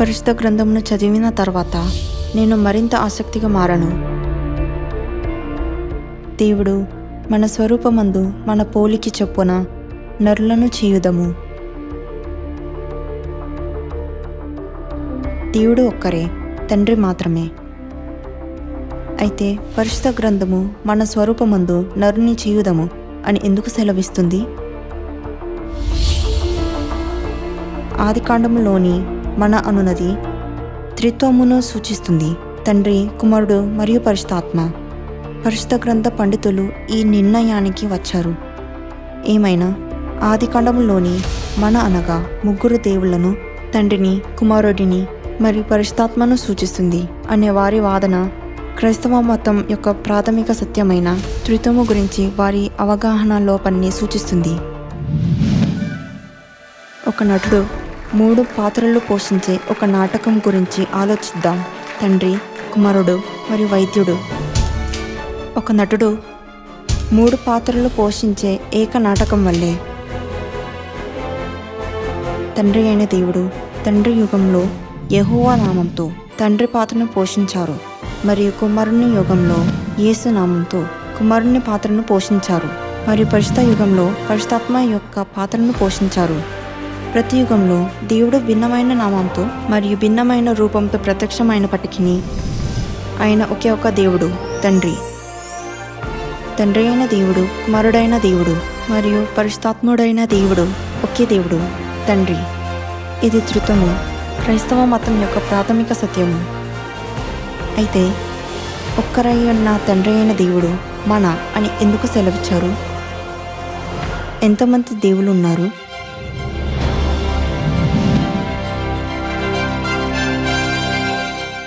పరిశుద్ధ గ్రంథమును చదివిన తర్వాత నేను మరింత ఆసక్తిగా మారను. దేవుడు మన స్వరూపమందు మన పోలికి చొప్పున నరులను చేయుదము. దేవుడు ఒక్కరే తండ్రి మాత్రమే. అయితే పరిశుద్ధ గ్రంథము మన స్వరూపమందు నరుని చేయుదము అని ఎందుకు సెలవిస్తుంది? ఆదికాండములోని మన అనునది త్రిత్వమును సూచిస్తుంది. తండ్రి కుమారుడు మరియు పరిశుద్ధాత్మ. పరిశుద్ధ గ్రంథ పండితులు ఈ నిర్ణయానికి వచ్చారు. ఏమైనా? ఆదికాండములోని మన అనగా ముగ్గురు దేవుళ్ళను తండ్రిని కుమారుడిని మరియు పరిశుద్ధాత్మను సూచిస్తుంది అనే వారి వాదన క్రైస్తవ మతం యొక్క ప్రాథమిక సత్యమైన త్రిత్వము గురించి వారి అవగాహన లోపాన్ని సూచిస్తుంది. ఒక నటుడు మూడు పాత్రలు పోషించే ఒక నాటకం గురించి ఆలోచిద్దాం. తండ్రి కుమారుడు మరియు వైద్యుడు. ఒక నటుడు మూడు పాత్రలు పోషించే ఏక నాటకం వల్లే. తండ్రి అయిన దేవుడు తండ్రి యుగంలో యహోవా నామంతో తండ్రి పాత్రను పోషించారు. మరియు కుమారుని యుగంలో యేసు నామంతో కుమారుని పాత్రను పోషించారు. మరియు పరిశుద్ధ యుగంలో పరిశుద్ధాత్మ యొక్క పాత్రను పోషించారు. ప్రతి యుగంలో దేవుడు భిన్నమైన నామంతో మరియు భిన్నమైన రూపంతో ప్రత్యక్షమైనప్పటికీ ఆయన ఒకే ఒక దేవుడు తండ్రి. తండ్రి అయిన దేవుడు కుమారుడైన దేవుడు మరియు పరిశుతాత్ముడైన దేవుడు ఒకే దేవుడు తండ్రి. ఇది ధృతము క్రైస్తవ మతం యొక్క ప్రాథమిక సత్యము. అయితే ఒక్కరై ఉన్న తండ్రి అయిన దేవుడు మన అని ఎందుకు సెలవిచ్చారు? ఎంతమంది దేవులు ఉన్నారు?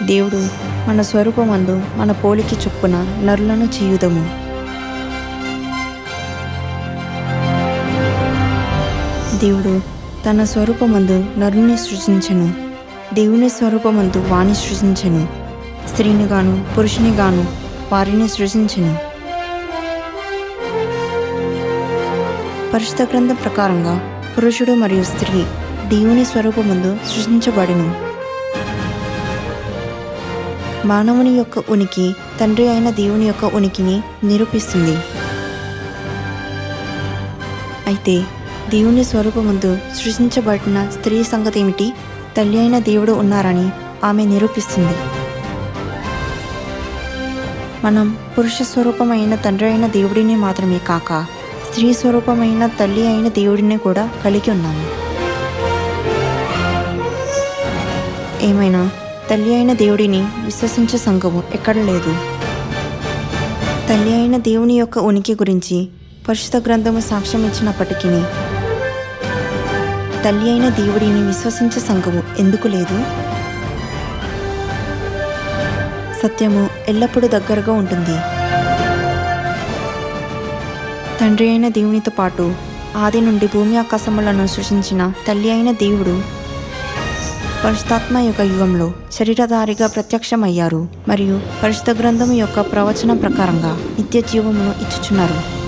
దేవుడు మన స్వరూపమందు మన పోలికి చొప్పున నరులను చేయుదము. దేవుడు తన స్వరూపమందు నరుని సృజించను. దేవుని స్వరూపమందు వాణి సృజించను. స్త్రీని గాను పురుషుని గాను వారిని సృజించను. పరిశుద్ధ గ్రంథం ప్రకారంగా పురుషుడు మరియు స్త్రీ దేవుని స్వరూపమందు సృష్టించబడిను మానవుని యొక్క ఉనికి తండ్రి అయిన దేవుని యొక్క ఉనికిని నిరూపిస్తుంది. అయితే దేవుని స్వరూపముందు సృష్టించబడిన స్త్రీ సంగతి ఏమిటి తల్లి అయిన దేవుడు ఉన్నారని ఆమె నిరూపిస్తుంది. మనం పురుష స్వరూపమైన తండ్రి అయిన దేవుడిని మాత్రమే కాక స్త్రీ స్వరూపమైన తల్లి అయిన దేవుడిని కూడా కలిగి ఉన్నాము. ఏమైనా తల్లి అయిన దేవుడిని విశ్వసించే సంఘము ఎక్కడ లేదు. తల్లి అయిన దేవుని యొక్క ఉనికి గురించి పరిశుద్ధ గ్రంథము సాక్ష్యం ఇచ్చినప్పటికీ తల్లి అయిన దేవుడిని విశ్వసించే సంఘము ఎందుకు లేదు? సత్యము ఎల్లప్పుడూ దగ్గరగా ఉంటుంది. తండ్రి అయిన దేవునితో పాటు ఆది నుండి భూమి ఆకాశములను సృష్టించిన తల్లి అయిన దేవుడు పరిశుద్ధాత్మ యొక్క యుగంలో శరీరధారిగా ప్రత్యక్షమయ్యారు మరియు పరిశుద్ధ గ్రంథం యొక్క ప్రవచనం ప్రకారంగా నిత్య జీవమును ఇచ్చుచున్నారు.